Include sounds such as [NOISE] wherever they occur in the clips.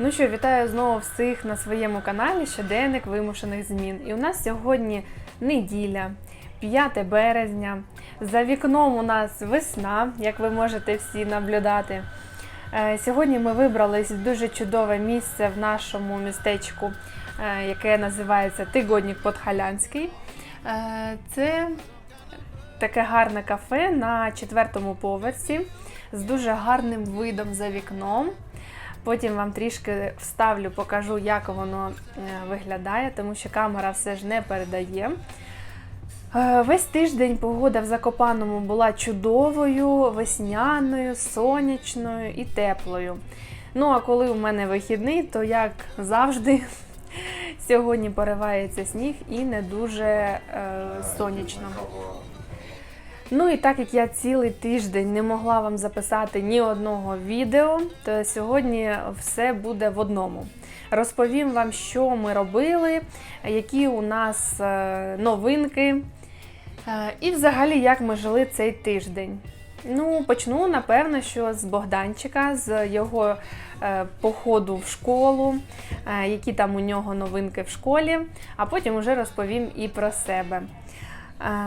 Ну що, вітаю знову всіх на своєму каналі Щоденник вимушених змін. І у нас сьогодні неділя, 5 березня. За вікном у нас весна, як ви можете всі наблюдати. Е, Сьогодні ми вибрались в дуже чудове місце в нашому містечку, е, яке називається Тигоднік Подхалянський. Е, Це таке гарне кафе на четвертому поверсі з дуже гарним видом за вікном. Потім вам трішки вставлю, покажу, як воно е, виглядає, тому що камера все ж не передає. Е, Весь тиждень погода в Закопаному була чудовою, весняною, сонячною і теплою. Ну а коли у мене вихідний, то як завжди, [LAUGHS] сьогодні поривається сніг і не дуже е, сонячно. Ну і так як я цілий тиждень не могла вам записати ні одного відео, то сьогодні все буде в одному. Розповім вам, що ми робили, які у нас е, новинки, е, і взагалі як ми жили цей тиждень. Ну, почну, напевно, що з Богданчика, з його е, походу в школу, е, які там у нього новинки в школі, а потім вже розповім і про себе.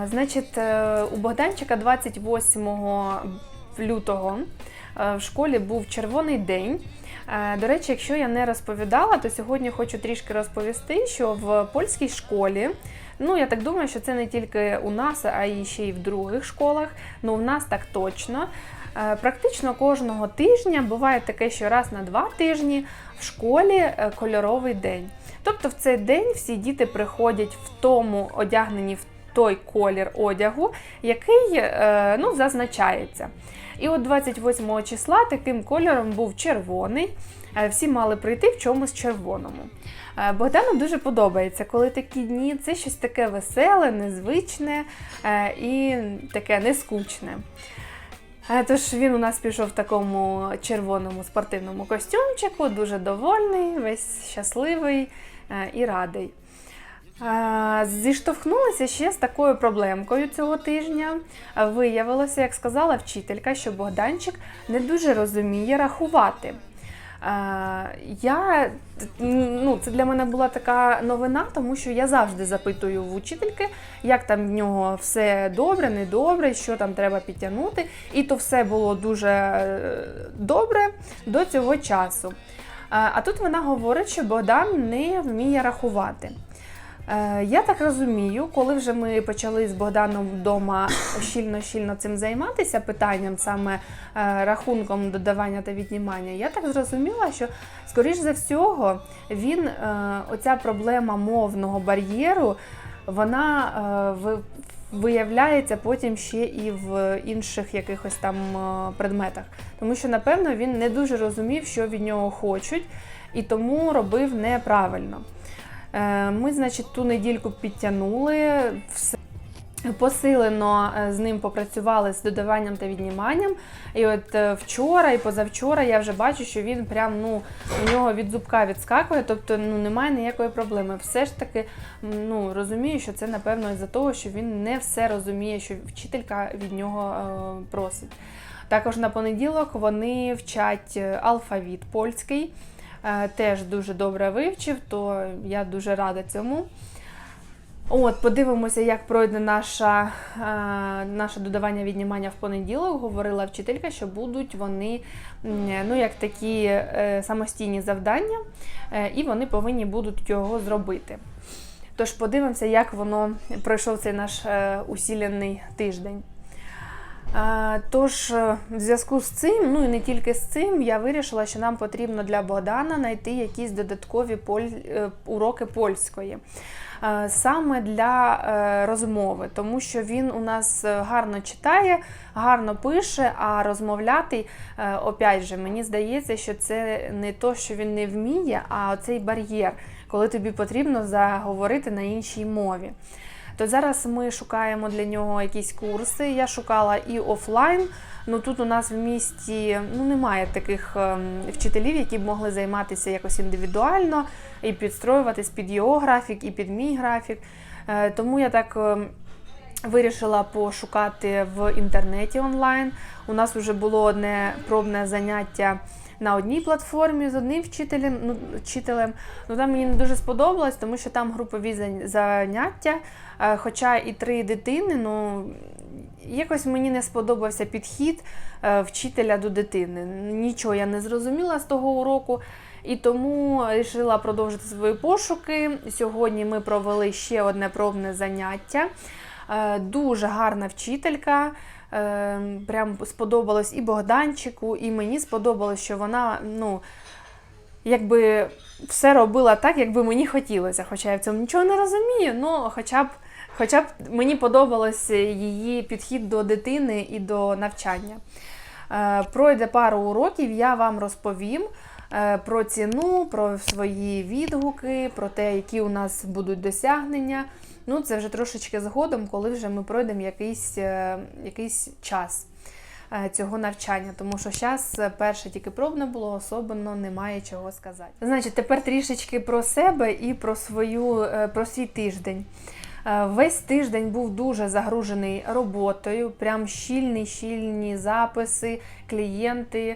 Значить, е, у Богданчика 28 лютого е, в школі був червоний день. Е, До речі, якщо я не розповідала, то сьогодні хочу трішки розповісти, що в польській школі, ну я так думаю, що це не тільки у нас, а й ще й в других школах. Ну, в нас так точно. Практично кожного тижня буває таке, що раз на два тижні в школі кольоровий день. Тобто в цей день всі діти приходять в тому одягнені в той колір одягу, який е, ну, зазначається. І от 28 числа таким кольором був червоний. Е, Всі мали прийти в чомусь червоному. Е, Богдану дуже подобається, коли такі дні це щось таке веселе, незвичне і таке нескучне. Тож він у нас пішов в такому червоному спортивному костюмчику, дуже довольний, весь щасливий і радий. Зіштовхнулася ще з такою проблемкою цього тижня. Виявилося, як сказала вчителька, що Богданчик не дуже розуміє рахувати. Я, ну, це для мене була така новина, тому що я завжди запитую в учительки, як там в нього все добре, недобре, що там треба підтягнути. І то все було дуже е, добре до цього часу. А тут вона говорить, що Богдан не вміє рахувати. Е, Я так розумію, коли вже ми почали з Богданом вдома щільно-щільно цим займатися питанням, саме е, рахунком додавання та віднімання, я так зрозуміла, що скоріш за всього він е, оця проблема мовного бар'єру, вона виявляється потім ще і в інших якихось там предметах. Тому що, напевно, він не дуже розумів, що від нього хочуть, і тому робив неправильно. Е, Ми, значить, ту недільку підтягнули, все посилено е, з ним попрацювали з додаванням та відніманням. І от е, вчора і позавчора я вже бачу, що він прям ну у нього від зубка відскакує, тобто ну немає ніякої проблеми. Все ж таки ну розумію, що це напевно із-за того, що він не все розуміє, що вчителька від нього е, просить. Також на понеділок вони вчать алфавіт польський. Е, Теж дуже добре вивчив, то я дуже рада цьому. От, подивимося, як пройде наша, е, наше додавання віднімання в понеділок. Говорила вчителька, що будуть вони ну, як такі е, самостійні завдання, і вони повинні будуть його зробити. Тож подивимося, як воно пройшов цей наш усілений тиждень. Тож, е, в зв'язку з цим, ну і не тільки з цим, я вирішила, що нам потрібно для Богдана знайти якісь додаткові поль... е, уроки польської. Е, Саме для розмови, тому що він у нас гарно читає, гарно пише, а розмовляти, опять же, мені здається, що це не то, що він не вміє, а оцей бар'єр, коли тобі потрібно заговорити на іншій мові. То зараз ми шукаємо для нього якісь курси. Я шукала і офлайн. Ну тут у нас в місті ну немає таких ем, вчителів, які б могли займатися якось індивідуально і підстроюватись під його графік, і під мій графік. Е, Тому я так ем, вирішила пошукати в інтернеті онлайн. У нас вже було одне пробне заняття на одній платформі з одним вчителем. Ну, вчителем. Ну там мені не дуже сподобалось, тому що там групові заняття, е, хоча і три дитини, ну якось мені не сподобався підхід е, вчителя до дитини. Нічого я не зрозуміла з того уроку. І тому вирішила продовжити свої пошуки. Сьогодні ми провели ще одне пробне заняття. Е, Дуже гарна вчителька. Е, Прям сподобалось і Богданчику, і мені сподобалось, що вона ну, якби все робила так, як би мені хотілося. Хоча я в цьому нічого не розумію, ну хоча б, хоча б мені подобалось її підхід до дитини і до навчання. Е, Пройде пару уроків, я вам розповім е, про ціну, про свої відгуки, про те, які у нас будуть досягнення. Ну, це вже трошечки згодом, коли вже ми пройдемо якийсь, е, якийсь час е, цього навчання, тому що зараз перше тільки пробне було, особливо немає чого сказати. Значить, тепер трішечки про себе і про свою е, про свій тиждень. Е, Весь тиждень був дуже загружений роботою, прям щільні, щільні записи, клієнти.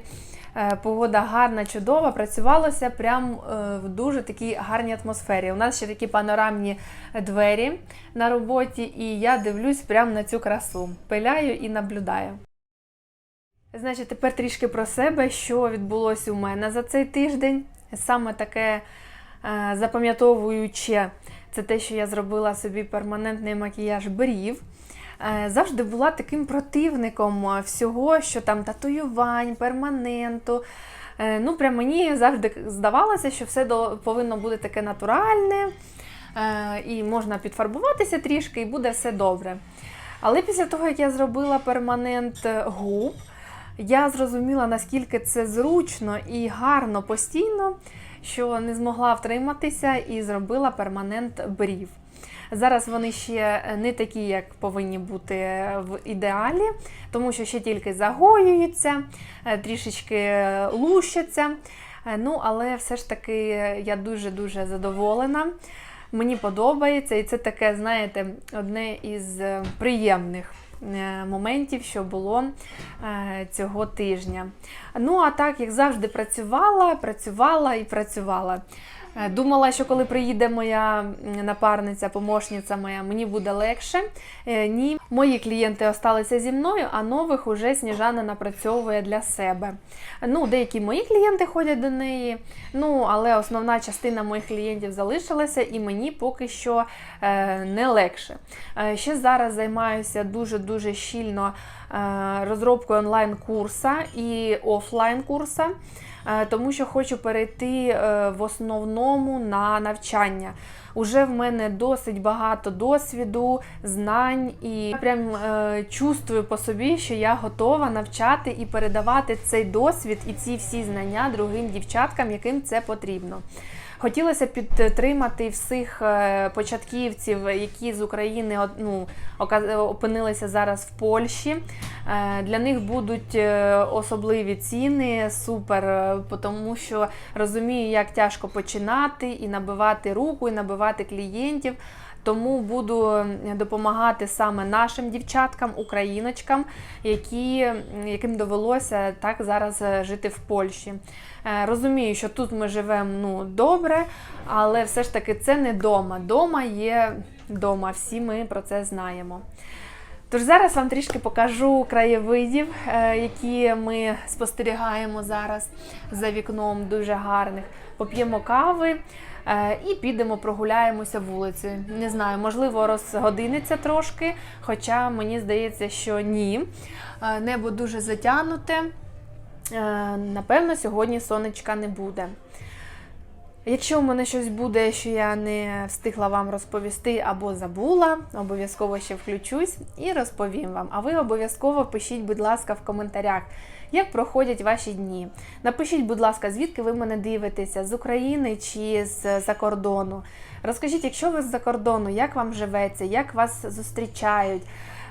Е, Погода гарна, чудова. Працювалося прям е, в дуже такій гарній атмосфері. У нас ще такі панорамні двері на роботі, і я дивлюсь прямо на цю красу. Пиляю і наблюдаю. Значить, тепер трішки про себе, що відбулося у мене за цей тиждень. Саме таке запам'ятовуюче, це те, що я зробила собі перманентний макіяж брів. Е, Завжди була таким противником е, всього, що там татуювань, перманенту. Е, Ну, прям мені завжди здавалося, що все повинно бути таке натуральне, і можна підфарбуватися трішки, і буде все добре. Але після того, як я зробила перманент губ, я зрозуміла, наскільки це зручно і гарно постійно, що не змогла втриматися і зробила перманент брів. Зараз вони ще не такі, як повинні бути в ідеалі, тому що ще тільки загоюються, е, трішечки лущаться. Е, Ну, але все ж таки я дуже-дуже задоволена. Мені подобається, і це таке, знаєте, одне із е, приємних моментів, що було е, цього тижня. Ну, а так, як завжди, працювала, працювала і працювала. Е, Думала, що коли приїде моя напарниця, помощниця моя, мені буде легше. Е, Ні, мої клієнти осталися зі мною, а нових уже Сніжана напрацьовує для себе. Ну, деякі мої клієнти ходять до неї, ну але основна частина моїх клієнтів залишилася, і мені поки що е, не легше. Ще зараз займаюся дуже-дуже щільно розробкою онлайн-курса і офлайн-курса. Е, тому що хочу перейти е, в основному на навчання. Уже в мене досить багато досвіду, знань, і я прям е, чувствую по собі, що я готова навчати і передавати цей досвід і ці всі знання другим дівчаткам, яким це потрібно. Хотілося підтримати всіх е, початківців, які з України ну, опинилися зараз в Польщі. Е, Для них будуть е, особливі ціни, супер, тому що розумію, як тяжко починати і набивати руку, і набивати клієнтів. Тому буду допомагати саме нашим дівчаткам, україночкам, які, яким довелося так зараз е, жити в Польщі. Е, Розумію, що тут ми живемо ну, добре, але все ж таки це не дома. Дома є дома, всі ми про це знаємо. Тож зараз вам трішки покажу краєвидів, е, які ми спостерігаємо зараз за вікном, дуже гарних. Поп'ємо кави і підемо прогуляємося вулицею. Не знаю, можливо, розгодиниться трошки, хоча мені здається, що ні. Е, Небо дуже затягнуте. Е, Напевно, сьогодні сонечка не буде. Якщо у мене щось буде, що я не встигла вам розповісти або забула, обов'язково ще включусь і розповім вам. А ви обов'язково пишіть, будь ласка, в коментарях, як проходять ваші дні. Напишіть, будь ласка, звідки ви мене дивитеся, з України чи з-за кордону. Розкажіть, якщо ви з-за кордону, як вам живеться, як вас зустрічають.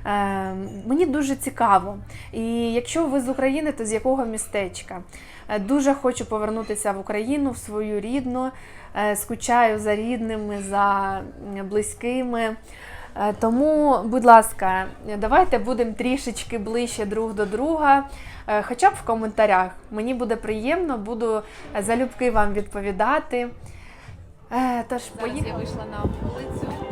Е, Мені дуже цікаво. І якщо ви з України, то з якого містечка? Е, Дуже хочу повернутися в Україну, в свою рідну. Е, Скучаю за рідними, за близькими. Е, Тому, будь ласка, давайте будемо трішечки ближче друг до друга, хоча б в коментарях. Мені буде приємно, буду залюбки вам відповідати. Тож, поїхали. Я вийшла на вулицю,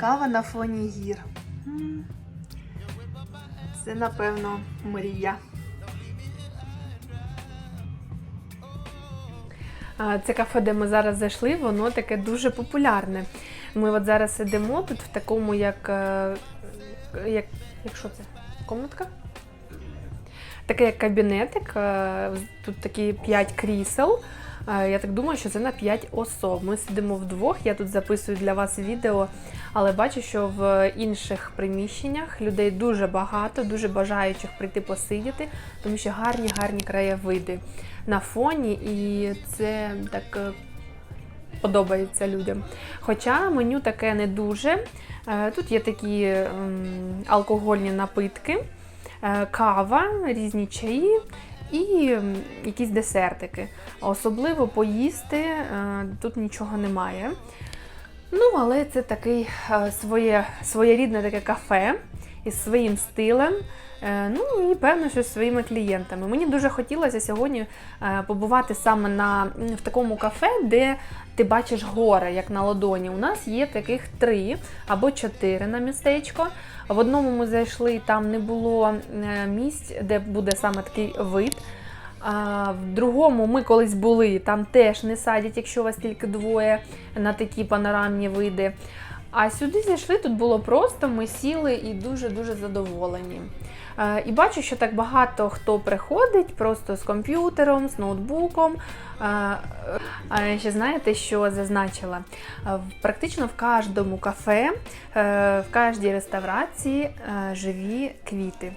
Кава на фоні гір. Це, напевно, мрія. Це кафе, де ми зараз зайшли, воно таке дуже популярне. Ми от зараз сидимо тут в такому, як. е, як, що це? Комнатка? Таке як кабінетик. е, Тут такі 5 крісел. Е, Я так думаю, що це на 5 особ. Ми сидимо вдвох. Я тут записую для вас відео, але бачу, що в інших приміщеннях людей дуже багато, дуже бажаючих прийти посидіти, тому що гарні, гарні краєвиди на фоні, і це так е, подобається людям. Хоча меню таке не дуже. Тут є такі алкогольні напитки, кава, різні чаї і якісь десертики. Особливо поїсти е, тут нічого немає. Ну, але це такий е, своє, своєрідне таке кафе із своїм стилем. е, Ну і певно, що зі своїми клієнтами. Мені дуже хотілося сьогодні е, побувати саме на, в такому кафе, де ти бачиш гори, як на ладоні. У нас є таких три або чотири на містечко. В одному ми зайшли, там не було е, місць, де буде саме такий вид. А в другому ми колись були, там теж не садять, якщо вас тільки двоє на такі панорамні види. А сюди зайшли, тут було просто, ми сіли і дуже-дуже задоволені. Е, І бачу, що так багато хто приходить просто з комп'ютером, з ноутбуком. Е, А ще знаєте, що зазначила? Е, Практично в кожному кафе, е, в кожній реставрації е, живі квіти.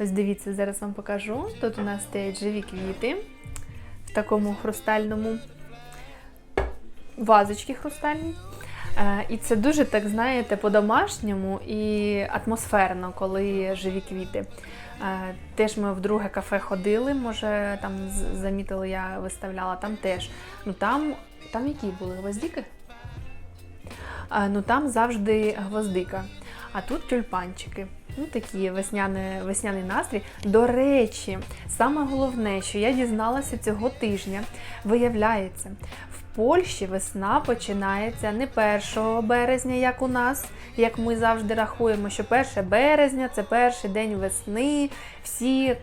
Ось дивіться, зараз вам покажу. Тут у нас стоять живі квіти в такому хрустальному вазочці хрустальній. Е, І це дуже, так знаєте, по-домашньому і атмосферно, коли живі квіти. Е, Теж ми в друге кафе ходили, може там замітили, я виставляла, там теж. Ну там, там які були гвоздіки? Е, Ну там завжди гвоздика. А тут тюльпанчики. Ну, такі весняний, весняний настрій. До речі, саме головне, що я дізналася цього тижня, виявляється, в Польщі весна починається не 1 березня, як у нас, як ми завжди рахуємо, що 1 березня це перший день весни, всі, е,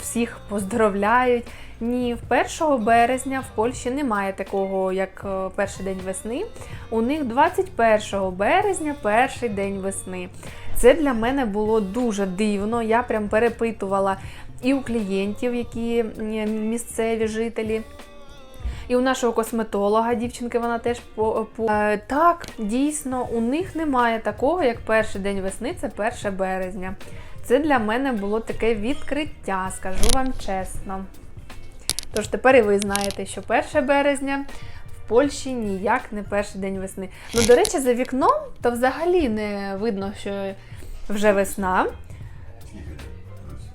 всіх поздравляють. Ні, в 1 березня в Польщі немає такого, як е, перший день весни. У них 21 березня перший день весни. Це для мене було дуже дивно. Я прям перепитувала і у клієнтів, які місцеві жителі. І у нашого косметолога, дівчинки, вона теж по, по... Е, так, дійсно, у них немає такого, як перший день весни, це 1 березня. Це для мене було таке відкриття, скажу вам чесно. Тож тепер і ви знаєте, що 1 березня в Польщі ніяк не перший день весни. Ну, до речі, за вікном то взагалі не видно, що вже весна.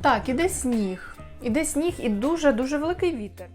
Так, іде сніг. Іде сніг і дуже-дуже великий вітер.